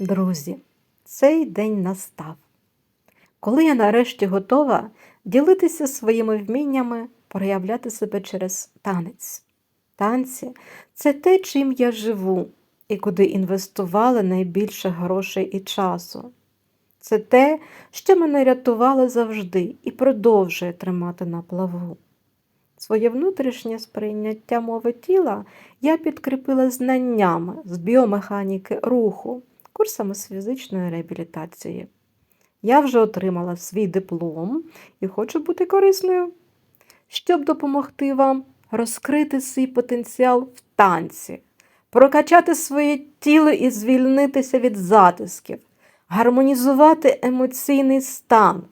Друзі, цей день настав. Коли я нарешті готова ділитися своїми вміннями, проявляти себе через танець. Танці це те, чим я живу і куди інвестували найбільше грошей і часу. Це те, що мене рятувало завжди і продовжує тримати на плаву. Своє внутрішнє сприйняття мови тіла я підкріпила знаннями з біомеханіки руху, курсами з фізичної реабілітації. Я вже отримала свій диплом і хочу бути корисною, щоб допомогти вам розкрити свій потенціал в танці, прокачати своє тіло і звільнитися від затисків, гармонізувати емоційний стан,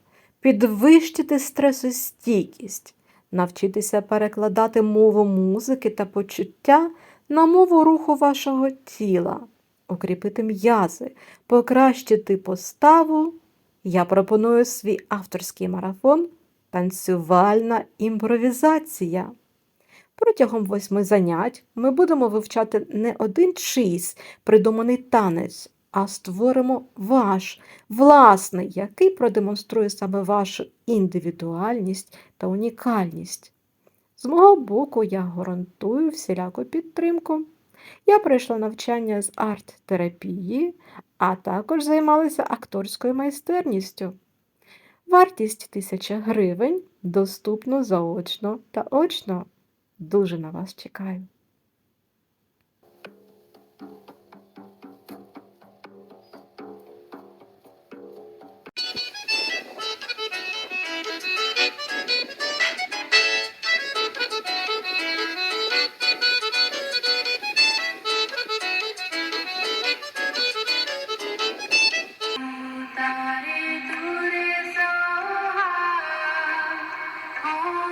підвищити стресостійкість, навчитися перекладати мову музики та почуття на мову руху вашого тіла, укріпити м'язи, покращити поставу. Я пропоную свій авторський марафон Танцювальна імпровізація. Протягом восьми занять ми будемо вивчати не один чийсь придуманий танець, а створимо ваш власний, який продемонструє саме вашу індивідуальність та унікальність. З мого боку, я гарантую всіляку підтримку. Я пройшла навчання з арт-терапії, а також займалася акторською майстерністю. Вартість 1000 гривень доступно заочно та очно. Дуже на вас чекаю. I